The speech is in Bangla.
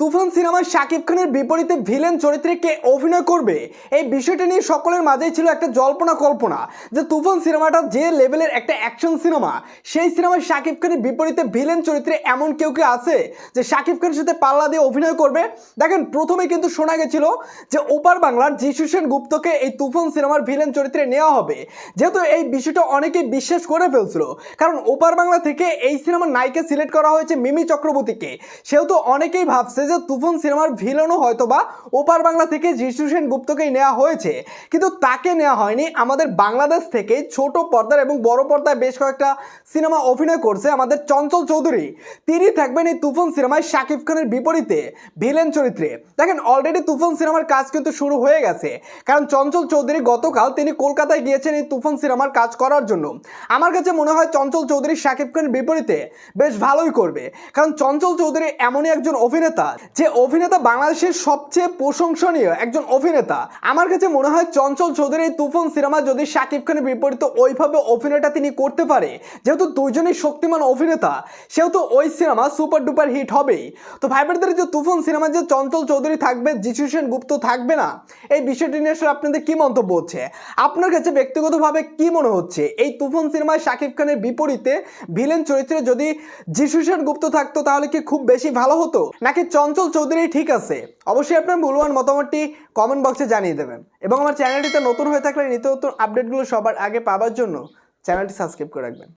তুফান সিনেমায় শাকিব খানের বিপরীতে ভিলেন চরিত্রে কে অভিনয় করবে? এই বিষয়টা নিয়ে সকলের মাঝেই ছিল একটা জল্পনা কল্পনা যে তুফান সিনেমাটা যে লেভেলের একটা অ্যাকশন সিনেমা, সেই সিনেমায় শাকিব খানের বিপরীতে ভিলেন চরিত্রে এমন কেউ কেউ আছে যে শাকিব খানের সাথে পাল্লা দিয়ে অভিনয় করবে? দেখেন, প্রথমে কিন্তু শোনা গেছিল যে ওপার বাংলার যিশু সেন গুপ্তকে এই তুফান সিনেমার ভিলেন চরিত্রে নেওয়া হবে। যেহেতু এই বিষয়টা অনেকেই বিশ্বাস করে ফেলছিল, কারণ ওপার বাংলা থেকে এই সিনেমার নায়িকা সিলেক্ট করা হয়েছে মিমি চক্রবর্তীকে। সেহেতু অনেকেই ভাবছে যে তুফান সিনেমার ভিলেনও হয়তো বা ওপার বাংলা থেকে যিশু সেন গুপ্তকেই নেওয়া হয়েছে। কিন্তু তাকে নেওয়া হয়নি। আমাদের বাংলাদেশ থেকে ছোট পর্দার এবং বড় পর্দায় বেশ কয়েকটা সিনেমা অভিনয় করছে আমাদের চঞ্চল চৌধুরী। তিনি থাকবেন এই তুফান সিনেমায় শাকিব খানের বিপরীতে ভিলেন চরিত্রে। দেখেন অলরেডি তুফান সিনেমার কাজ কিন্তু শুরু হয়ে গেছে। কারণ চঞ্চল চৌধুরী গতকাল তিনি কলকাতায় গিয়েছেন এই তুফান সিনেমার কাজ করার জন্য। আমার কাছে মনে হয় চঞ্চল চৌধুরী শাকিব খানের বিপরীতে বেশ ভালোই করবে। কারণ চঞ্চল চৌধুরী এমনই একজন অভিনেতা যে অভিনেতা বাংলাদেশের সবচেয়ে প্রশংসনীয় একজন অভিনেতা, আমার কাছে মনে হয় চঞ্চল চৌধুরী এই তুফান সিনেমা যদি শাকিব খানের বিপরীতে ওইভাবে অভিনয়টা তিনি করতে পারে, যেহেতু দুইজনই শক্তিমান অভিনেতা, সেহেতু ওই সিনেমা সুপার ডুপার হিট হবেই। তো ভাইবারদের যে তুফান সিনেমা যে চঞ্চল চৌধুরী থাকবে যিশু সেন গুপ্ত থাকবে না? এই বিষয়টি নিয়ে আসলে আপনাদের কি মন্তব্য হচ্ছে? আপনার কাছে ব্যক্তিগতভাবে কি মনে হচ্ছে? এই তুফান সিনেমায় শাকিব খানের বিপরীতে ভিলেন চরিত্রে যদি যিশু সেন গুপ্ত থাকতো, তাহলে কি খুব বেশি ভালো হতো? নাকি চঞ্চল চৌধুরী ঠিক আছে। অবশ্যই আপনার মূল্যবান মতামতটি কমেন্ট বক্সে জানিয়ে দেবেন। এবং আমার চ্যানেলটিতে নতুন হয়ে থাকলে নিত্য নতুন আপডেটগুলো সবার আগে পাওয়ার জন্য চ্যানেলটি সাবস্ক্রাইব করে রাখবেন।